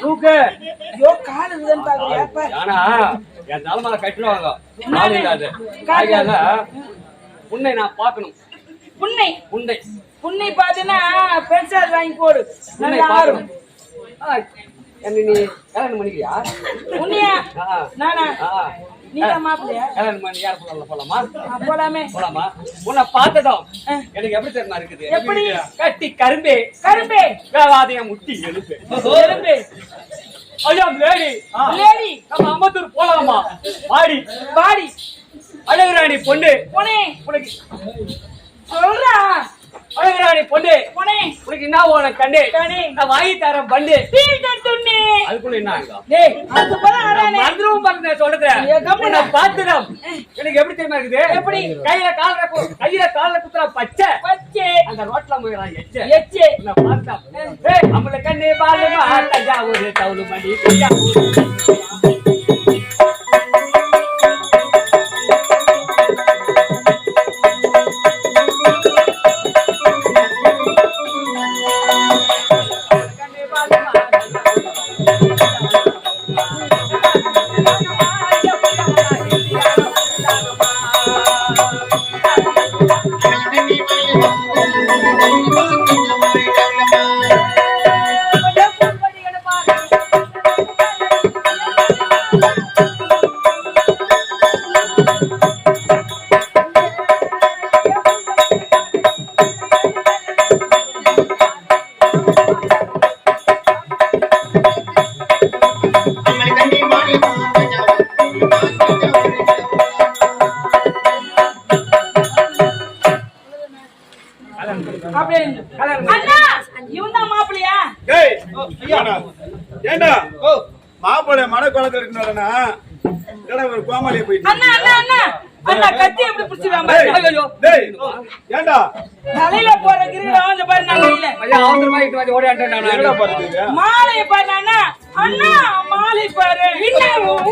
தூக்கு. ஐயோ கால் இதுன்னு ஆனா என் தலைமையில கட்டுவாங்க நாள் இல்லாது ஆகையால உன்னை நான் பார்க்கணும். புன்னை உன்னை புன்னை பாத்தீங்கன்னா பெருசா வாங்கி போடு. நல்லா ஆறும் என்ன நீ கல்யாணம் பண்ணிக்கிறியா? உன்னையா. நானா? பண்ணி போலாமா? போலாமே. போலாமா? உன்னை பார்த்ததும். எனக்கு எப்படி தெரியுமா இருக்குது? எப்படி? கட்டி கரும்பே. கரும்பே. வேவாதைய முட்டி எழுப்பு எறும்பு ஐயா லேடி. லேடி நம்ம அம்பத்தூர் போலாமா? பாடி பாடி அழகுராணி பொண்ணு. புனே. உனக்கு சொல்றா. அழகுராணி பொண்ணு. உனக்கு என்ன உனக்கு கண்டு. நான் வாங்கி தரேன் துண்ணி. அதுக்குள்ள என்ன போல பாருங்க சொல்றேன். உன்னை பார்த்துடும் எனக்கு எப்படி தெரியுமா இருக்குது? எப்படி? கையில கால்ல கு- கையில கால்ல குத்துற பச்சை. பச்சை. அந்த ரோட்ல போயிடலாம் எச்ச. எச்சே. ஏய் நம்மள கண்ணே தவுளு மணி Música கிரீடம் வந்து பாரு நான் கையில ஐயா அவசரமா இட்டு வந்து ஓடியாண்டேன் என்னடா நான் பாருது இது? மாலை பாரு அண்ணா அண்ணா மாலை பாரு டேய், டேய், டேய்,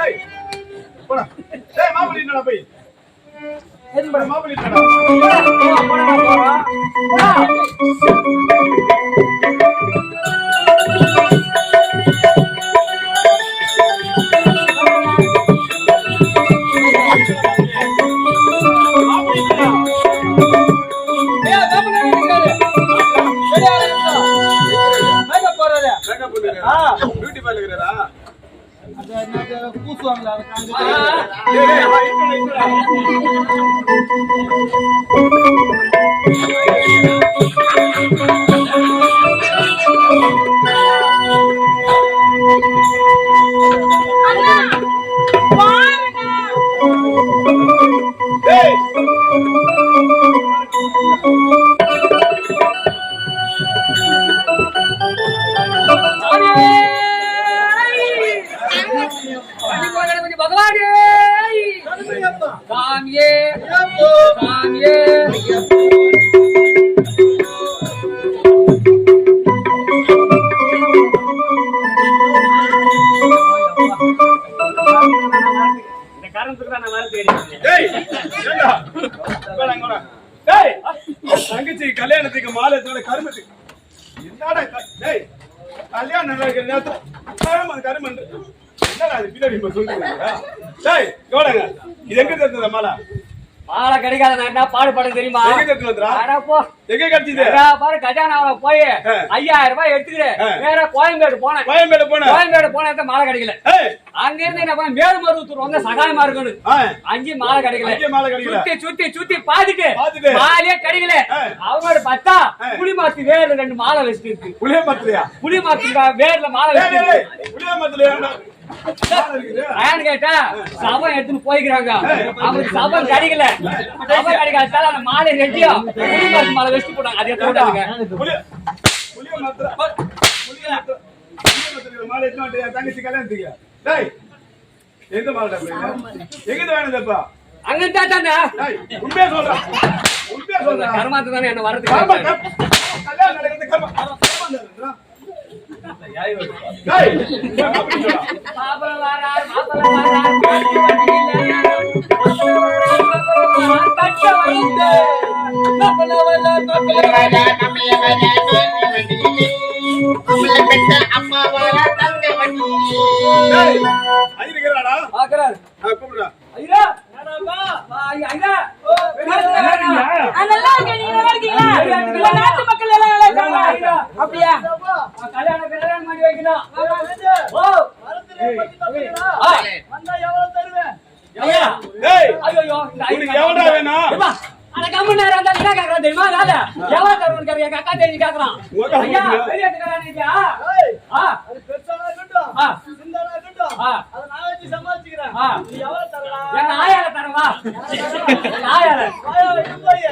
டேய். போடா. டேய், மாப்பிள்ளை என்னடா போய்? போடா, மாப்பிள்ளை என்னடா? மாப்பிள்ளை స్వామి இப்ப சொல்றீங்க. டேய் கவலைங்க இது எங்க தெரிஞ்சது மாலை? மாலை கிடைக்காத நான் என்ன பாடுபட தெரியுமா? எங்க பாரு கஜானாவுல போய். ஐயாயிரம் ரூபாய் எடுத்துக்கிறேன். நேரா கோயம்பேடு போனேன். கோயம்பேடு போன? கோயம்பேடு போன மாலை கிடைக்கல. அங்க இருந்து என்ன பண்ண? மேலுமருவத்தூர் வந்து சகாயமா இருக்கணும். அங்கே மாலை கிடைக்கல. சுத்தி சுத்தி சுத்தி பாத்துட்டு. மாலையே கிடைக்கல. அவங்களோட பார்த்தா. புளி மாத்து வேர்ல ரெண்டு மாலை வச்சுட்டு இருக்கு புளிய மரத்துலயா புளி மாத்து வேர்ல மாலை வச்சுட்டு புளிய மாலை ஏன்னு கேட்டா சபம் எடுத்துன்னு போய்க்கிறாங்க. அவங்களுக்கு சபம் கிடைக்கல. சபம் கிடைக்காதால அந்த மாலை ரெட்டியா புளி மாலை வச்சுட்டு போட்டாங்க. அதை போட்டாங்க. மாலை தங்கச்சி கல்யாணத்துக்கு. டேய் எந்த மாலைடா போய்? எங்க வேணுதப்பா டேய் உண்மையா சொல்றா. உண்மையா சொல்றா. கருமாத்து தானே என்ன வரதுக்கு. கல்யாணம் நடக்கிறது கர்ம. ஐயா, ஐயா, ஐயா. நான் நல்லா இருக்கேன் நீங்க நல்லா இருக்கீங்களா உங்க நாட்டு மக்கள் எல்லாம் நல்லா இருக்காங்களா அப்படியா நான் கல்யாணம் கல்யாணம் பண்ணி வைக்கணும். ஓ, ஆ, ஐயா. டேய், ஐயையோ, இந்த ஐயா உனக்கு எவன்டா வேணும்? ஏப்பா, அட கம்மு நேரம் இருந்தா என்ன கேக்குறான் தெரியுமா? நானு. எவ்வளவு தருவன்னு கேக்குறேன், எங்க அக்கா தெரிஞ்சு கேக்குறான். உங்க அக்கா ஐயா, தெரிஞ்சா? பெரிய இடத்துக்காரன் நீங்க. ஆ, ஆ, ஆ, ஆ. எங்க ஆயால தரவா? எங்க ஆயால.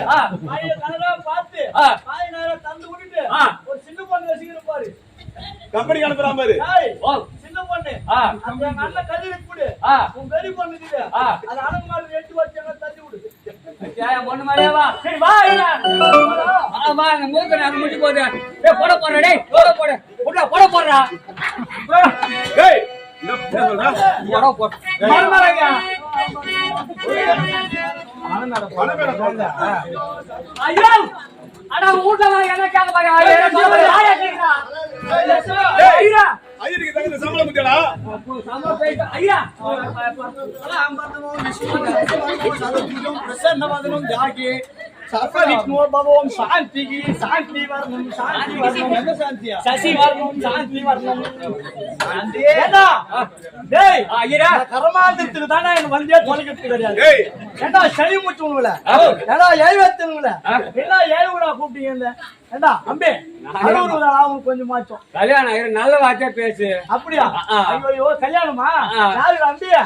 ஆ, ஆ, ஆ. கம்பெனிக்கு அனுப்புறான் பாரு. ஓ, ஆ, ஆ. ஆ. ஏன் பொண்ணு மாதிரியே வா. சரி, வா, ஐயா. வா, வா, இந்த மூக்கு நேரம் முடிஞ்சு போகுது. டேய், போட போடுறா, டேய், போட போடு. போடுடா, போட போடுறா. போடா. டேய், என்ன என்ன சொல்றா? போட போடு. ஐயா! அட, உன் வீட்டுல வா, என்ன கேட்க பாரு. யாரையா கேக்குறா? ஐயா! ஐயருக்கு தகுந்த சம்பளம் குத்தியாடா? சம்பளம் போயிட்டு- ஐயா! சசி வரணும் சாந்தி. வரணும் ஏண்டா? டேய் ஆ, ஐயரா. கர்மாந்திரத்துக்கு தானே எனக்கு வந்தே தொலைக்கிறது கிடையாது டேய், ஏண்டா சளி முட்டுங்கள எழுவத்துங்கள ஆ. என்ன ஏழுடா கூப்பிட்டீங்க? ஏண்டா அம்பே அறுபது கொஞ்சம் மாச்சோம் கல்யாணம் நல்ல வார்த்தையா பேசு. அப்படியா. ஐயோ கல்யாணமா. யாருக்கு அம்பியா?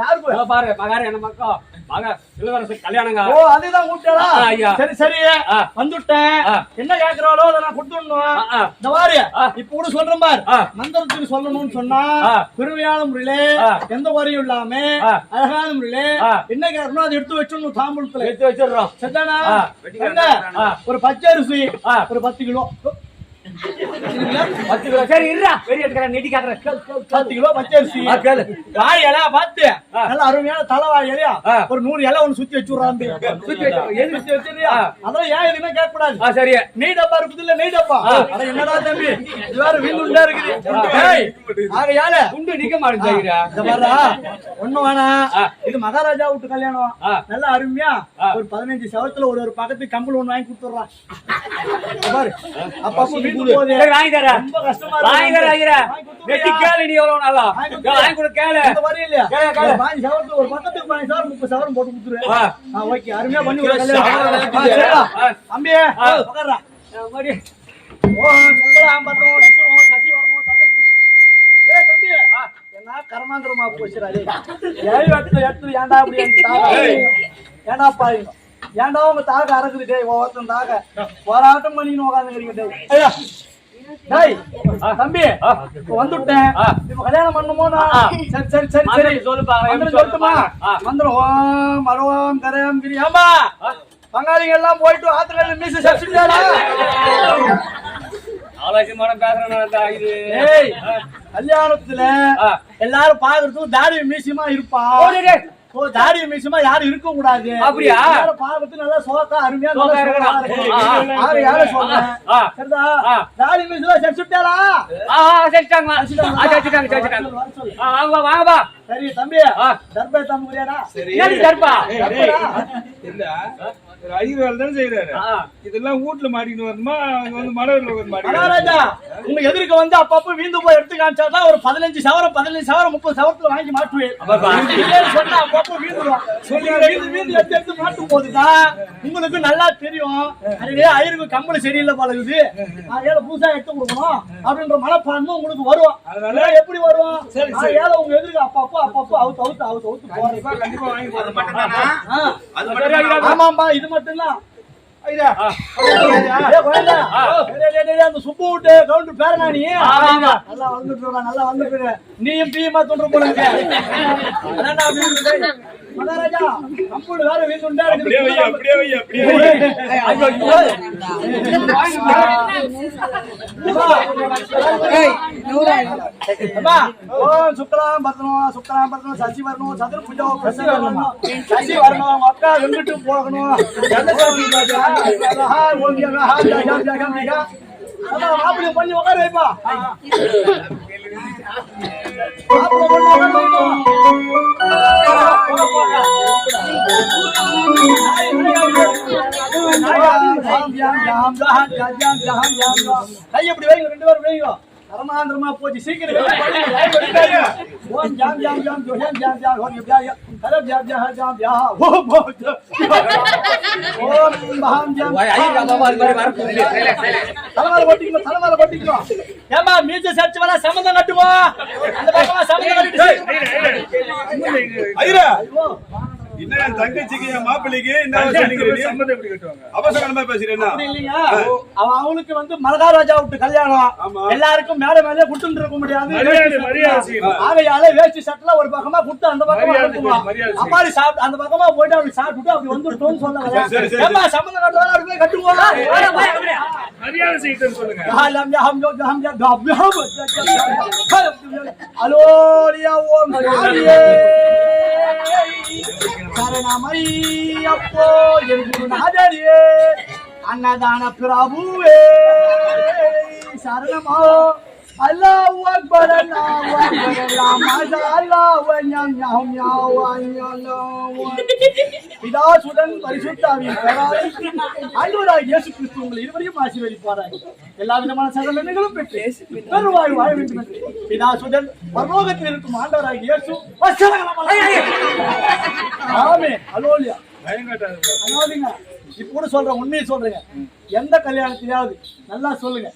யாருக்கு பாரு மகாரு என்ன மக்கா மக இளவரசு கல்யாணங்க ஓ அதுதான் கூப்பிட்டாரா ஆ, ஐயா. சரி சரி. வந்துட்டேன். என்ன கேக்குறாளோ அதை நான் கொடுத்துடணும். இந்த மாதிரி. இப்ப கூட சொல்றேன் பார். மந்திரத்துக்கு சொல்லணும்னு சொன்னா. பெருமையான முறையிலே. எந்த குறையும் இல்லாம. அழகான முறையிலே. என்ன கேட்கணும் அதை எடுத்து வச்சிடணும் தாம்பூலத்துல எடுத்து வச்சிடுறோம் சரிதானா. ஒரு பச்சை அரிசி ஆ. ஒரு பத்து கிலோ பத்து கிலோ. சரி இருடா. பெரிய எடுக்கிற நெட்டி காட்டுறேன். பத்து கிலோ பச்சை அரிசி. ஆ, கேளு. இலையா பார்த்து. நல்ல அருமையான தலை இலையா. ஒரு நூறு இலை ஒண்ணு சுத்தி வச்சுடுறான் சுத்தி வச்சு- எது? சுத்தி வச்சிருக்கியா ஆ. அதெல்லாம் ஏன் எதுவுமே கேட்க கூடாது ஆ சரி. நெய் டப்பா இருக்குது இல்ல நெய் டப்பா? என்னடா தம்பி? இது வேற இருக்குது. ஆகையால குண்டு நிக்க இந்த பாருடா, ஒண்ணும் வேணாம். இது மகாராஜா வீட்டு கல்யாணம். நல்ல அருமையா. ஒரு பதினஞ்சு செவத்துல ஒரு ஒரு பக்கத்து கம்பல் ஒண்ணு வாங்கி கொடுத்துடுறான் பாரு. வீட்டுக்கு சரி வாங்கி தரேன் வாங்கி தரேன் ஐயா வாங்கி? நெட்டி கேளு நீ எவ்வளவு நாளா வாங்கி? வாங்கி கொடு கேளு. கேளு, கேளு. ஒரு பக்கத்துக்கு சவரம் முப்பது சவரம் போட்டு. ஆ, ஓகே. அருமையா பண்ணி ஆ. உட்கார்றா. ஓ பத்திரம் விஷ்ணு சசி வரணும் சதர் பூஜை. டேய் தம்பி. என்ன கர்மாந்திரமா போச்சுடா ஏழு இடத்துல எடுத்து ஏன்டா அப்படி. ஏன்டா பாருங்க ஏன்டா உங்க தாக அறக்குது டேய் ஒவ்வொருத்தன் தாக. போராட்டம் பண்ணின்னு உட்காந்துக்கிறீங்க டேய். ஐயா. டேய் தம்பி வந்துட்டேன். இப்ப கல்யாணம் பண்ணுமோ. சரி சரி சரி சொல்லுப்பா, எப்படி மந்திரம் சொல்லட்டுமா? சொல்லுப்பா? ஆ. மந்திரம் ஓம் மரோம் கரம் கிரி. ஆமா. பங்காளிங்க எல்லாம் போயிட்டு ஆத்துக்கல்ல மீச சப்சிட்டாரா ஆலோசனை பேசுறேன் இது. ஏய் கல்யாணத்துல. எல்லாரும் பாக்குறதுக்கு தாடி மீசியமா இருப்பா. ஓ, தாடி மீசியமா யாரும் இருக்க கூடாது. அப்படியா? பாக்குறதுக்கு நல்லா சோக்கா அருமையா நல்லா இருக்கணும். சொல்றேன். சரிதா? ஆ. தாடி மீசியமா சரி சுட்டாரா ஆ, சரிட்டாங்க, வாங்கப்பா. சரி தம்பி. தர்பே தம்புரியாடா என்னடி தர்பா? இல்ல. ஐயர் வேலை தானே செய்யறாரு ஆ. இதெல்லாம் வீட்டுல வரணுமா? அங்க வந்து மகாராஜா உங்க எதிர்க்க வந்து அப்பப்ப வீந்து போய் எடுத்து காமிச்சாதான் ஒரு பதினஞ்சு சவரம் பதினஞ்சு சவரம் முப்பது சவரத்துல வாங்கி மாட்டுவேன். சொன்னா அப்பப்ப வீந்து வீந்து எடுத்து எடுத்து மாட்டும் போதுதான். உங்களுக்கு நல்லா தெரியும். அதுவே ஐயருக்கு கம்பளி சரியில்லை பழகுது ஏழை புதுசா எடுத்து கொடுக்கணும் அப்படின்ற மனப்பான்மை உங்களுக்கு வரும். அதனால எப்படி வரும்? சரி, நான் சரி. ஏழை உங்க எதிர்க்க அப்பப்போ அப்பப்போ அவுத்து அவுத்து அவுத்து அவுத்து போறேன் கண்டிப்பா வாங்கி ஆமாம்பா இது மட்டும்தான். நீயும் பீமா தொன்று போல மகாராஜா, கம்புடு வேற வீட்டுண்டா அப்படியே வை. அப்படியே வை அப்படியே வை ஐயோ, அம்மா, ஓம் சுக்லாம் பரதனம், சுக்லாம் பரதனம், சசி வரணும், சதுர பூஜை, பிரசன்ன வரணும், சசி வரணும், அக்கா வெங்கிட்டு போகணும். ஓம் யா. மாப்பிள்ளை பண்ணி உட்கார வைப்பா. கை எப்படி வைங்க ரெண்டு பேரும் வைங்க கரமாந்திரமா போச்சு சீக்கிரம் ஓம் ஜாம் ஜாம் ஜாம் ஜோஹம் ஜாம் ஜாம் ஹோம் யா கரம் ஜாம் ஜாம் ஜாம் யா ஓம் ஓம் மகாம் ஜாம் ஐயா பாபா அது மாதிரி வரப்போகுது தலைமால போட்டிக்கணும் தலைமால போட்டிக்கணும் ஏமா மீச சர்ச்சு வர சம்மந்தம் கட்டுவோம் அந்த பக்கமா சம்மந்தம் கட்டிட்டு ஐயோ. என்ன என் தங்கச்சிக்கு என் மாப்பிள்ளைக்கு சம்பந்தம் அவசரமா அவன் அவனுக்கு வந்து மகாராஜா விட்டு கல்யாணம். எல்லாருக்கும் மேல மேல குட்டு இருக்க முடியாது. ஆகையால வேஷ்டி சட்டல ஒரு பக்கமா குட்டு அந்த பக்கமா. அம்மாடி சாப்பிட்டு அந்த பக்கமா போயிட்டு அப்படி சாப்பிட்டுட்டு அப்படி வந்துட்டோம்னு கட்டுவாங்க அப்படி போய் கட்டுவோம். மரியாதை செய்யணும்னு சொல்லுங்க. அலோலியா ஓம். சரணமையப்போ என் குருநாதரியே அன்னதான பிரபுவே சரணமோ அல்லாஹ் அக்பர் அல்லாஹ் அக்பர் அல்லாஹ் மாஷா அல்லாஹ் வன்யம் யம் யம் வன்யம் பிதாசுடன் பரிசுத்தாவின் பெயரால் ஆண்டவராகிய இயேசு கிறிஸ்து உங்கள் இருவரையும் ஆசீர்வதிப்பாராக எல்லா விதமான சகலங்களும் பெற்று பெருவாய் வாழ வேண்டும் என்று பிதாசுடன் பரலோகத்தில் இருக்கும் ஆண்டவராகிய இயேசு ஆமே அலோலியா அதாவதுங்க இப்ப கூட சொல்றேன் உண்மையை சொல்றேங்க எந்த கல்யாணத்திலாவது நல்லா சொல்லுங்க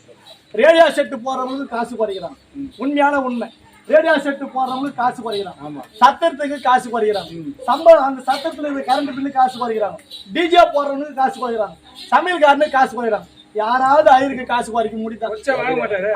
ரேடியோ செட்டு போறவங்களுக்கு காசு குறைக்கிறாங்க உண்மையான உண்மை. ரேடியோ செட்டு போறவங்களுக்கு காசு குறைக்கிறாங்க சத்திரத்துக்கு காசு குறைக்கிறாங்க சம்பளம் அந்த சத்திரத்துல இருக்க கரண்ட் பில்லு காசு குறைக்கிறாங்க டிஜே போறவங்களுக்கு காசு குறைக்கிறாங்க சமையல்காரனுக்கு காசு குறைக்கிறாங்க யாராவது ஐயருக்கு காசு குறைக்க முடியுதா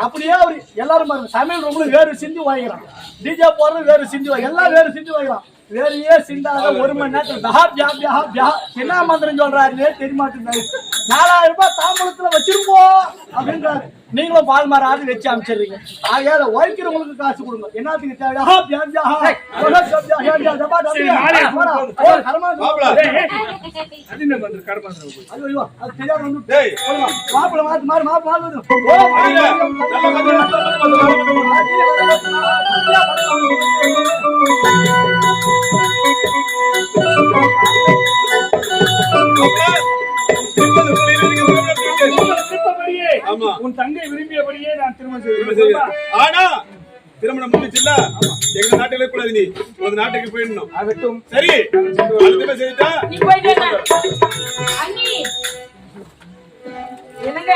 அப்படியே அவரு எல்லாரும் பாருங்க. சமையல் ரூம்ல வேறு சிந்தி வாங்கிக்கிறான். டிஜே போறது வேறு சிந்தி வாங்கி எல்லாம் வேறு சிந்தி வாங்கிக்கிறான். வேறையே சிந்தாத ஒரு மணி நேரத்துல என்ன மந்திரம் சொல்றாருன்னே தெரிய மாட்டேங்குது. நாலாயிரம் ரூபாய் தாம்பளத்துல வச்சிருப்போம் அப்படின்றாரு நீங்களும் பால் மாறாது வச்சு அமைச்சிடுறீங்க ஆகையால உழைக்கிறவங்களுக்கு காசு கொடுங்க என்னத்துக்கு தேவை திருமணம் செய்ய. ஆனா திருமணம் முடிச்சுல எங்க நாட்டுல கூடாது நீ. உங்க நாட்டுக்கு போயிடணும். சரி செய்தா என்னங்க?